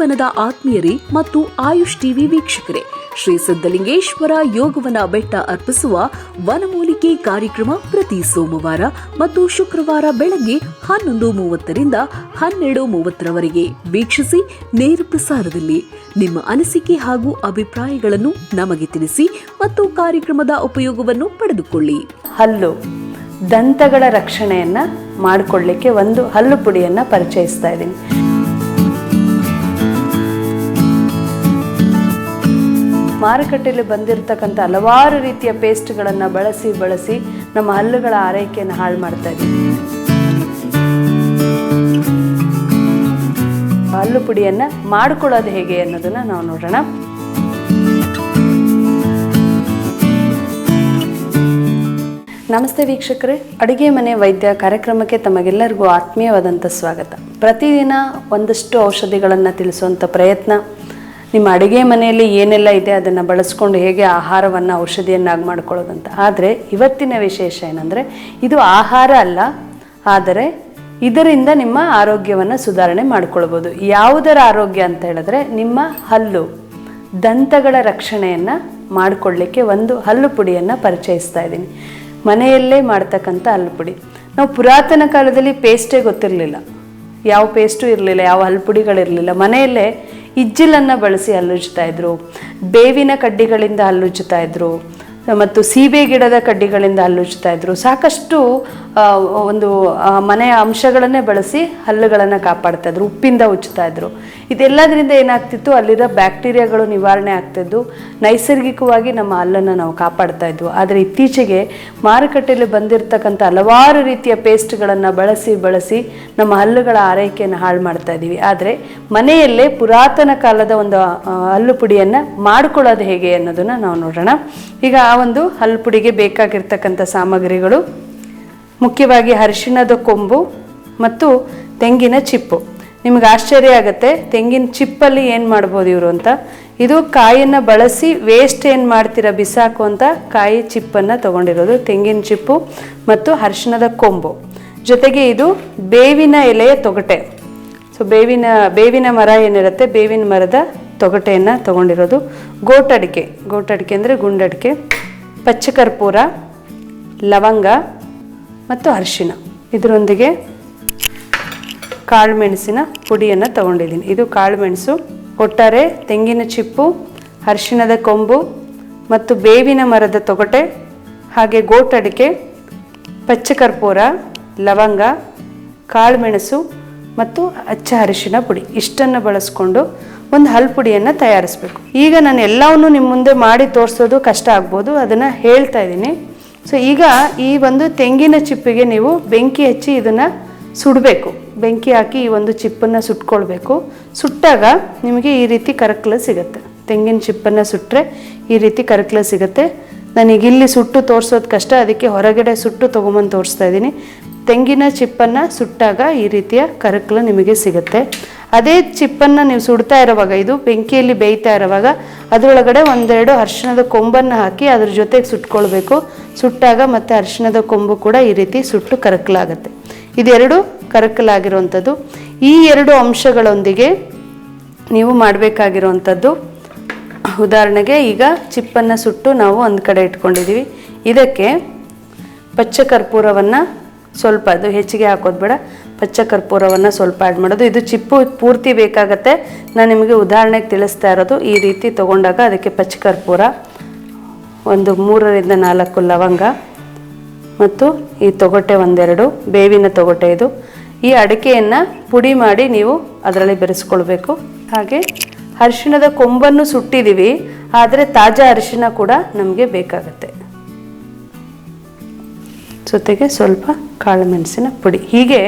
ಯೋಗವನದ ಆತ್ಮೀಯರೇ ಮತ್ತು ಆಯುಷ್ ಟಿವಿ ವೀಕ್ಷಕರೇ, ಶ್ರೀ ಸಿದ್ದಲಿಂಗೇಶ್ವರ ಯೋಗವನ ಬೆಟ್ಟ ಅರ್ಪಿಸುವ ವನಮೂಲಿಕೆ ಕಾರ್ಯಕ್ರಮ ಪ್ರತಿ ಸೋಮವಾರ ಮತ್ತು ಶುಕ್ರವಾರ ಬೆಳಗ್ಗೆ ಹನ್ನೊಂದು ಮೂವತ್ತರಿಂದ ಹನ್ನೆರಡು ಮೂವತ್ತರವರೆಗೆ ವೀಕ್ಷಿಸಿ ನೇರ ಪ್ರಸಾರದಲ್ಲಿ. ನಿಮ್ಮ ಅನಿಸಿಕೆ ಹಾಗೂ ಅಭಿಪ್ರಾಯಗಳನ್ನು ನಮಗೆ ತಿಳಿಸಿ ಮತ್ತು ಕಾರ್ಯಕ್ರಮದ ಉಪಯೋಗವನ್ನು ಪಡೆದುಕೊಳ್ಳಿ. ಹಲ್ಲು. ದಂತಗಳ ರಕ್ಷಣೆಯನ್ನ ಮಾಡಿಕೊಳ್ಳಿಕ್ಕೆ ಒಂದು ಹಲ್ಲು ಪುಡಿಯನ್ನ ಪರಿಚಯಿಸ್ತಾ ಇದ್ದೀನಿ. ಮಾರುಕಟ್ಟೆಯಲ್ಲಿ ಬಂದಿರತಕ್ಕಂಥ ಹಲವಾರು ರೀತಿಯ ಪೇಸ್ಟ್ಗಳನ್ನು ಬಳಸಿ ಬಳಸಿ ನಮ್ಮ ಹಲ್ಲುಗಳ ಆರೈಕೆಯನ್ನು ಹಾಳು ಮಾಡ್ತಾ ಇದ್ದೀವಿ ಹಲ್ಲು ಪುಡಿಯನ್ನು ಮಾಡ್ಕೊಳ್ಳೋದು ಹೇಗೆ ಅನ್ನೋದನ್ನ ನಾವು ನೋಡೋಣ. ನಮಸ್ತೆ ವೀಕ್ಷಕರೇ, ಅಡುಗೆ ಮನೆ ವೈದ್ಯ ಕಾರ್ಯಕ್ರಮಕ್ಕೆ ತಮಗೆಲ್ಲರಿಗೂ ಆತ್ಮೀಯವಾದಂಥ ಸ್ವಾಗತ. ಪ್ರತಿದಿನ ಒಂದಷ್ಟು ಔಷಧಿಗಳನ್ನು ತಿಳಿಸುವಂಥ ಪ್ರಯತ್ನ ನಿಮ್ಮ ಅಡುಗೆ ಮನೆಯಲ್ಲಿ ಏನೆಲ್ಲ ಇದೆ ಅದನ್ನು ಬಳಸ್ಕೊಂಡು ಹೇಗೆ ಆಹಾರವನ್ನು ಔಷಧಿಯನ್ನಾಗಿ ಮಾಡ್ಕೊಳ್ಳೋದಂತ ಆದರೆ ಇವತ್ತಿನ ವಿಶೇಷ ಏನಂದರೆ, ಇದು ಆಹಾರ ಅಲ್ಲ, ಆದರೆ ಇದರಿಂದ ನಿಮ್ಮ ಆರೋಗ್ಯವನ್ನು ಸುಧಾರಣೆ ಮಾಡ್ಕೊಳ್ಬೋದು. ಯಾವುದರ ಆರೋಗ್ಯ ಅಂತ ಹೇಳಿದ್ರೆ, ನಿಮ್ಮ ಹಲ್ಲು, ದಂತಗಳ ರಕ್ಷಣೆಯನ್ನು ಮಾಡಿಕೊಳ್ಳಿಕ್ಕೆ ಒಂದು ಹಲ್ಲು ಪುಡಿಯನ್ನು ಪರಿಚಯಿಸ್ತಾ ಇದ್ದೀನಿ. ಮನೆಯಲ್ಲೇ ಮಾಡ್ತಕ್ಕಂಥ ಹಲ್ಲು ಪುಡಿ. ನಾವು ಪುರಾತನ ಕಾಲದಲ್ಲಿ ಪೇಸ್ಟೇ ಗೊತ್ತಿರಲಿಲ್ಲ. ಯಾವ ಪೇಸ್ಟು ಇರಲಿಲ್ಲ, ಯಾವ ಹಲ್ಪುಡಿಗಳಿರಲಿಲ್ಲ ಮನೆಯಲ್ಲೇ ಇಜ್ಜಿಲನ್ನು ಬಳಸಿ ಹಲ್ಲುಜ್ತಾ ಇದ್ರು. ಬೇವಿನ ಕಡ್ಡಿಗಳಿಂದ ಹಲ್ಲುಜ್ತಾ ಇದ್ರು. ಮತ್ತು ಸೀಬೆ ಗಿಡದ ಕಡ್ಡಿಗಳಿಂದ ಹಲ್ಲುಜ್ತಾ ಇದ್ರು. ಸಾಕಷ್ಟು ಒಂದು ಮನೆಯ ಅಂಶಗಳನ್ನೇ ಬಳಸಿ ಹಲ್ಲುಗಳನ್ನು ಕಾಪಾಡ್ತಾ ಇದ್ರು, ಉಪ್ಪಿಂದ ಉಚ್ಚುತ್ತಾ ಇದ್ರು. ಇದೆಲ್ಲದರಿಂದ ಏನಾಗ್ತಿತ್ತು, ಅಲ್ಲಿರೋ ಬ್ಯಾಕ್ಟೀರಿಯಾಗಳು ನಿವಾರಣೆ ಆಗ್ತಿದ್ದು. ನೈಸರ್ಗಿಕವಾಗಿ ನಮ್ಮ ಹಲ್ಲನ್ನು ನಾವು ಕಾಪಾಡ್ತಾ ಇದ್ವು. ಆದರೆ ಇತ್ತೀಚೆಗೆ ಮಾರುಕಟ್ಟೆಯಲ್ಲಿ ಬಂದಿರತಕ್ಕಂಥ ಹಲವಾರು ರೀತಿಯ ಪೇಸ್ಟ್ಗಳನ್ನು ಬಳಸಿ ಬಳಸಿ ನಮ್ಮ ಹಲ್ಲುಗಳ ಆರೈಕೆಯನ್ನು ಹಾಳು ಮಾಡ್ತಾ ಇದ್ದೀವಿ. ಆದರೆ ಮನೆಯಲ್ಲೇ ಪುರಾತನ ಕಾಲದ ಒಂದು ಹಲ್ಲು ಪುಡಿಯನ್ನು ಮಾಡ್ಕೊಳ್ಳೋದು ಹೇಗೆ ಅನ್ನೋದನ್ನು ನಾವು ನೋಡೋಣ. ಈಗ ಆ ಒಂದು ಹಲ್ಲು ಪುಡಿಗೆ ಬೇಕಾಗಿರ್ತಕ್ಕಂಥ ಸಾಮಗ್ರಿಗಳು ಮುಖ್ಯವಾಗಿ ಅರಿಶಿಣದ ಕೊಂಬು ಮತ್ತು ತೆಂಗಿನ ಚಿಪ್ಪು. ನಿಮಗೆ ಆಶ್ಚರ್ಯ ಆಗುತ್ತೆ, ತೆಂಗಿನ ಚಿಪ್ಪಲ್ಲಿ ಏನು ಮಾಡ್ಬೋದು ಇವರು ಅಂತ. ಇದು ಕಾಯಿಯನ್ನು ಬಳಸಿ ವೇಸ್ಟ್ ಏನು ಮಾಡ್ತೀರಾ, ಬಿಸಾಕು ಅಂತ ಕಾಯಿ ಚಿಪ್ಪನ್ನು ತಗೊಂಡಿರೋದು, ತೆಂಗಿನ ಚಿಪ್ಪು ಮತ್ತು ಅರಿಶಿಣದ ಕೊಂಬು. ಜೊತೆಗೆ ಇದು ಬೇವಿನ ಎಲೆಯ ತೊಗಟೆ. ಸೊ ಬೇವಿನ ಬೇವಿನ ಮರ ಏನಿರುತ್ತೆ, ಬೇವಿನ ಮರದ ತೊಗಟೆಯನ್ನು ತಗೊಂಡಿರೋದು. ಗೋಟಡಿಕೆ. ಗೋಟಡಿಕೆ ಅಂದರೆ ಗುಂಡಡಿಕೆ. ಪಚ್ಚಕರ್ಪೂರ, ಲವಂಗ ಮತ್ತು ಅರಿಶಿಣ ಇದರೊಂದಿಗೆ ಕಾಳುಮೆಣಸಿನ ಪುಡಿಯನ್ನು ತಗೊಂಡಿದ್ದೀನಿ. ಇದು ಕಾಳುಮೆಣಸು, ಒಟ್ಟಾರೆ ತೆಂಗಿನ ಚಿಪ್ಪು ಅರಿಶಿಣದ ಕೊಂಬು ಮತ್ತು ಬೇವಿನ ಮರದ ತೊಗಟೆ, ಹಾಗೆ ಗೋಟಡಿಕೆ, ಪಚ್ಚಕರ್ಪೂರ, ಲವಂಗ, ಕಾಳುಮೆಣಸು ಮತ್ತು ಅಚ್ಚ ಅರಿಶಿನ ಪುಡಿ. ಇಷ್ಟನ್ನು ಬಳಸ್ಕೊಂಡು ಒಂದು ಹಲ್ ಪುಡಿಯನ್ನು ತಯಾರಿಸ್ಬೇಕು. ಈಗ ನಾನು ಎಲ್ಲವನ್ನೂ ನಿಮ್ಮ ಮುಂದೆ ಮಾಡಿ ತೋರಿಸೋದು ಕಷ್ಟ ಆಗ್ಬೋದು. ಅದನ್ನು ಹೇಳ್ತಾ ಇದ್ದೀನಿ. ಸೊ ಈಗ ಈ ಒಂದು ತೆಂಗಿನ ಚಿಪ್ಪಿಗೆ ನೀವು ಬೆಂಕಿ ಹಚ್ಚಿ ಇದನ್ನು ಸುಡಬೇಕು. ಬೆಂಕಿ ಹಾಕಿ ಈ ಒಂದು ಚಿಪ್ಪನ್ನು ಸುಟ್ಕೊಳ್ಬೇಕು. ಸುಟ್ಟಾಗ ನಿಮಗೆ ಈ ರೀತಿ ಕರಕಲು ಸಿಗುತ್ತೆ. ತೆಂಗಿನ ಚಿಪ್ಪನ್ನು ಸುಟ್ಟರೆ ಈ ರೀತಿ ಕರಕಲು ಸಿಗುತ್ತೆ. ನನಗೆ ಇಲ್ಲಿ ಸುಟ್ಟು ತೋರಿಸೋದು ಕಷ್ಟ, ಅದಕ್ಕೆ ಹೊರಗಡೆ ಸುಟ್ಟು ತೊಗೊಂಬಂದು ತೋರಿಸ್ತಾ ಇದ್ದೀನಿ. ತೆಂಗಿನ ಚಿಪ್ಪನ್ನು ಸುಟ್ಟಾಗ ಈ ರೀತಿಯ ಕರಕಲು ನಿಮಗೆ ಸಿಗುತ್ತೆ. ಅದೇ ಚಿಪ್ಪನ್ನು ನೀವು ಸುಡ್ತಾ ಇರುವಾಗ ಇದು ಬೆಂಕಿಯಲ್ಲಿ ಬೇಯ್ತಾ ಇರುವಾಗ ಅದರೊಳಗಡೆ ಒಂದೆರಡು ಅರಿಶಿಣದ ಕೊಂಬನ್ನು ಹಾಕಿ ಅದ್ರ ಜೊತೆಗೆ ಸುಟ್ಕೊಳ್ಬೇಕು. ಸುಟ್ಟಾಗ ಮತ್ತೆ ಅರಿಶಿಣದ ಕೊಂಬು ಕೂಡ ಈ ರೀತಿ ಸುಟ್ಟು ಕರಕಲಾಗುತ್ತೆ. ಇದೆರಡು ಕರಕಲಾಗಿರುವಂಥದ್ದು. ಈ ಎರಡು ಅಂಶಗಳೊಂದಿಗೆ ನೀವು ಮಾಡಬೇಕಾಗಿರುವಂಥದ್ದು, ಉದಾಹರಣೆಗೆ ಈಗ ಚಿಪ್ಪನ್ನು ಸುಟ್ಟು ನಾವು ಒಂದು ಕಡೆ ಇಟ್ಕೊಂಡಿದ್ದೀವಿ ಇದಕ್ಕೆ ಪಚ್ಚ ಕರ್ಪೂರವನ್ನು ಸ್ವಲ್ಪ ಅದು ಹೆಚ್ಚಿಗೆ ಹಾಕೋದು ಬೇಡ. ಪಚ್ಚ ಕರ್ಪೂರವನ್ನು ಸ್ವಲ್ಪ ಆ್ಯಡ್ ಮಾಡೋದು. ಇದು ಚಿಪ್ಪು ಪೂರ್ತಿ ಬೇಕಾಗತ್ತೆ. ನಾನು ನಿಮಗೆ ಉದಾಹರಣೆಗೆ ತಿಳಿಸ್ತಾ ಇರೋದು. ಈ ರೀತಿ ತೊಗೊಂಡಾಗ ಅದಕ್ಕೆ ಪಚ್ಚ ಕರ್ಪೂರ ಒಂದು ಮೂರರಿಂದ ನಾಲ್ಕು ಲವಂಗ, ಮತ್ತು ಈ ತೊಗಟೆ ಒಂದೆರಡು, ಬೇವಿನ ತೊಗಟೆ ಇದು. ಈ ಅಡಿಕೆಯನ್ನು ಪುಡಿ ಮಾಡಿ ನೀವು ಅದರಲ್ಲಿ ಬೆರೆಸ್ಕೊಳ್ಬೇಕು. ಹಾಗೆ ಅರಿಶಿಣದ ಕೊಂಬನ್ನು ಸುಟ್ಟಿದ್ದೀವಿ ಆದರೆ ತಾಜಾ ಅರಿಶಿಣ ಕೂಡ ನಮಗೆ ಬೇಕಾಗತ್ತೆ. ಜೊತೆಗೆ ಸ್ವಲ್ಪ ಕಾಳುಮೆಣಸಿನ ಪುಡಿ. ಹೀಗೆ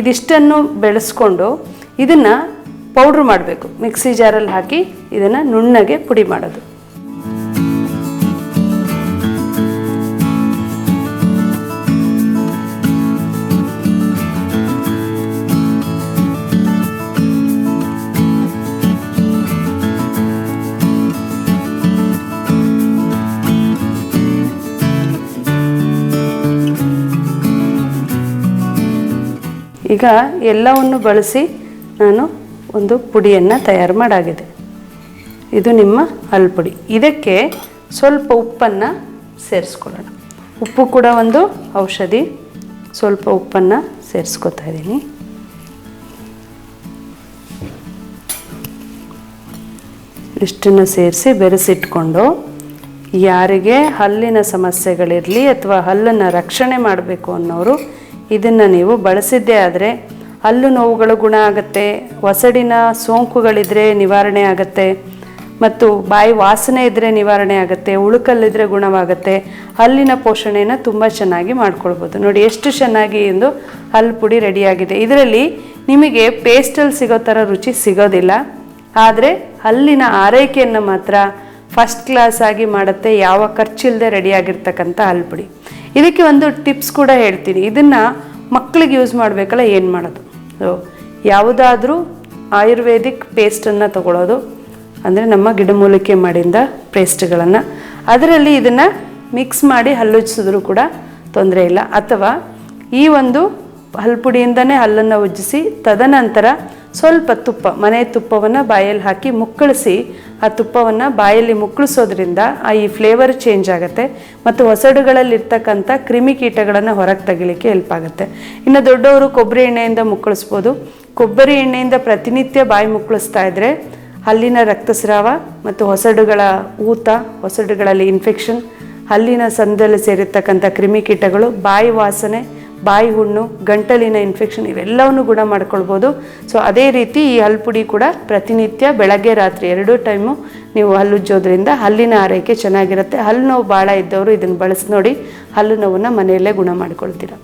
ಇದಿಷ್ಟನ್ನು ಬೆಳೆಸ್ಕೊಂಡು ಇದನ್ನು ಪೌಡ್ರ್ ಮಾಡಬೇಕು. ಮಿಕ್ಸಿ ಜಾರಲ್ಲಿ ಹಾಕಿ ಇದನ್ನು ನುಣ್ಣಗೆ ಪುಡಿ ಮಾಡೋದು. ಈಗ ಎಲ್ಲವನ್ನು ಬಳಸಿ ನಾನು ಒಂದು ಪುಡಿಯನ್ನು ತಯಾರು ಮಾಡಾಗಿದೆ. ಇದು ನಿಮ್ಮ ಹಲ್ಪುಡಿ ಪುಡಿ. ಇದಕ್ಕೆ ಸ್ವಲ್ಪ ಉಪ್ಪನ್ನು ಸೇರಿಸ್ಕೊಳ್ಳೋಣ. ಉಪ್ಪು ಕೂಡ ಒಂದು ಔಷಧಿ. ಸ್ವಲ್ಪ ಉಪ್ಪನ್ನು ಸೇರಿಸ್ಕೊತಾ ಇದ್ದೀನಿ. ಇಷ್ಟನ್ನು ಸೇರಿಸಿ ಬೆರೆಸಿಟ್ಕೊಂಡು ಯಾರಿಗೆ ಹಲ್ಲಿನ ಸಮಸ್ಯೆಗಳಿರಲಿ ಅಥವಾ ಹಲ್ಲನ್ನು ರಕ್ಷಣೆ ಮಾಡಬೇಕು ಅನ್ನೋರು ಇದನ್ನು ನೀವು ಬಳಸಿದ್ದೇ ಆದರೆ ಹಲ್ಲು ನೋವುಗಳು ಗುಣ ಆಗುತ್ತೆ ಒಸಡಿನ ಸೋಂಕುಗಳಿದ್ರೆ ನಿವಾರಣೆ ಆಗುತ್ತೆ, ಮತ್ತು ಬಾಯಿ ವಾಸನೆ ಇದ್ದರೆ ನಿವಾರಣೆ ಆಗುತ್ತೆ, ಉಳುಕಲ್ಲಿದ್ರೆ ಗುಣವಾಗುತ್ತೆ, ಹಲ್ಲಿನ ಪೋಷಣೆನ ತುಂಬ ಚೆನ್ನಾಗಿ ಮಾಡ್ಕೊಳ್ಬೋದು. ನೋಡಿ, ಎಷ್ಟು ಚೆನ್ನಾಗಿ ಎಂದು ಹಲ್ಲು ಪುಡಿ ರೆಡಿಯಾಗಿದೆ. ಇದರಲ್ಲಿ ನಿಮಗೆ ಪೇಸ್ಟಲ್ಲಿ ಸಿಗೋ ಥರ ರುಚಿ ಸಿಗೋದಿಲ್ಲ, ಆದರೆ ಹಲ್ಲಿನ ಆರೈಕೆಯನ್ನು ಮಾತ್ರ ಫಸ್ಟ್ ಕ್ಲಾಸ್ ಆಗಿ ಮಾಡುತ್ತೆ, ಯಾವ ಖರ್ಚಿಲ್ಲದೆ ರೆಡಿಯಾಗಿರ್ತಕ್ಕಂಥ ಹಲ್ಪುಡಿ ಇದಕ್ಕೆ ಒಂದು ಟಿಪ್ಸ್ ಕೂಡ ಹೇಳ್ತೀನಿ. ಇದನ್ನು ಮಕ್ಕಳಿಗೆ ಯೂಸ್ ಮಾಡಬೇಕಲ್ಲ, ಏನು ಮಾಡೋದು? ಸೊ ಯಾವುದಾದ್ರೂ ಆಯುರ್ವೇದಿಕ್ ಪೇಸ್ಟನ್ನು ತಗೊಳ್ಳೋದು ಅಂದರೆ ನಮ್ಮ ಗಿಡಮೂಲಿಕೆ ಮಾಡಿದ ಪೇಸ್ಟ್ಗಳನ್ನು ಅದರಲ್ಲಿ ಇದನ್ನು ಮಿಕ್ಸ್ ಮಾಡಿ ಹಲ್ಲುಜ್ಜಿಸಿದ್ರು ಕೂಡ ತೊಂದರೆ ಇಲ್ಲ. ಅಥವಾ ಈ ಒಂದು ಹಲ್ಪುಡಿಯಿಂದನೇ ಹಲ್ಲನ್ನು ಉಜ್ಜಿಸಿ, ತದನಂತರ ಸ್ವಲ್ಪ ತುಪ್ಪ, ಮನೆ ತುಪ್ಪವನ್ನು ಬಾಯಲ್ಲಿ ಹಾಕಿ ಮುಕ್ಕಳಿಸಿ, ಆ ತುಪ್ಪವನ್ನು ಬಾಯಲ್ಲಿ ಮುಕ್ಕಳಿಸೋದ್ರಿಂದ ಆ ಈ ಫ್ಲೇವರ್ ಚೇಂಜ್ ಆಗುತ್ತೆ. ಮತ್ತು ಹೊಸಡುಗಳಲ್ಲಿರ್ತಕ್ಕಂಥ ಕ್ರಿಮಿಕೀಟಗಳನ್ನು ಹೊರಗೆ ತೆಗಿಲಿಕ್ಕೆ ಹೆಲ್ಪ್ ಆಗುತ್ತೆ. ಇನ್ನು ದೊಡ್ಡವರು ಕೊಬ್ಬರಿ ಎಣ್ಣೆಯಿಂದ ಮುಕ್ಕಳಿಸ್ಬೋದು. ಕೊಬ್ಬರಿ ಎಣ್ಣೆಯಿಂದ ಪ್ರತಿನಿತ್ಯ ಬಾಯಿ ಮುಕ್ಕಳಿಸ್ತಾ ಇದ್ದರೆ ಹಲ್ಲಿನ ರಕ್ತಸ್ರಾವ ಮತ್ತು ಹೊಸಡುಗಳ ಊತ, ಹೊಸಡುಗಳಲ್ಲಿ ಇನ್ಫೆಕ್ಷನ್ ಹಲ್ಲಿನ ಸಂದಲ್ಲಿ ಸೇರಿರ್ತಕ್ಕಂಥ ಕ್ರಿಮಿಕೀಟಗಳು ಬಾಯಿ ವಾಸನೆ ಬಾಯಿ ಹುಣ್ಣು, ಗಂಟಲಿನ ಇನ್ಫೆಕ್ಷನ್ ಇವೆಲ್ಲವನ್ನು ಗುಣ ಮಾಡ್ಕೊಳ್ಬೋದು. ಸೊ ಅದೇ ರೀತಿ ಈ ಹಲ್ಪುಡಿ ಕೂಡ ಪ್ರತಿನಿತ್ಯ ಬೆಳಗ್ಗೆ ರಾತ್ರಿ ಎರಡೂ ಟೈಮು ನೀವು ಹಲ್ಲುಜ್ಜೋದ್ರಿಂದ ಹಲ್ಲಿನ ಆರೈಕೆ ಚೆನ್ನಾಗಿರುತ್ತೆ. ಹಲ್ಲು ನೋವು ಭಾಳ ಇದ್ದವರು ಇದನ್ನು ಬಳಸಿ ನೋಡಿ. ಹಲ್ಲು ನೋವನ್ನು ಮನೆಯಲ್ಲೇ ಗುಣ ಮಾಡ್ಕೊಳ್ತೀರಾ.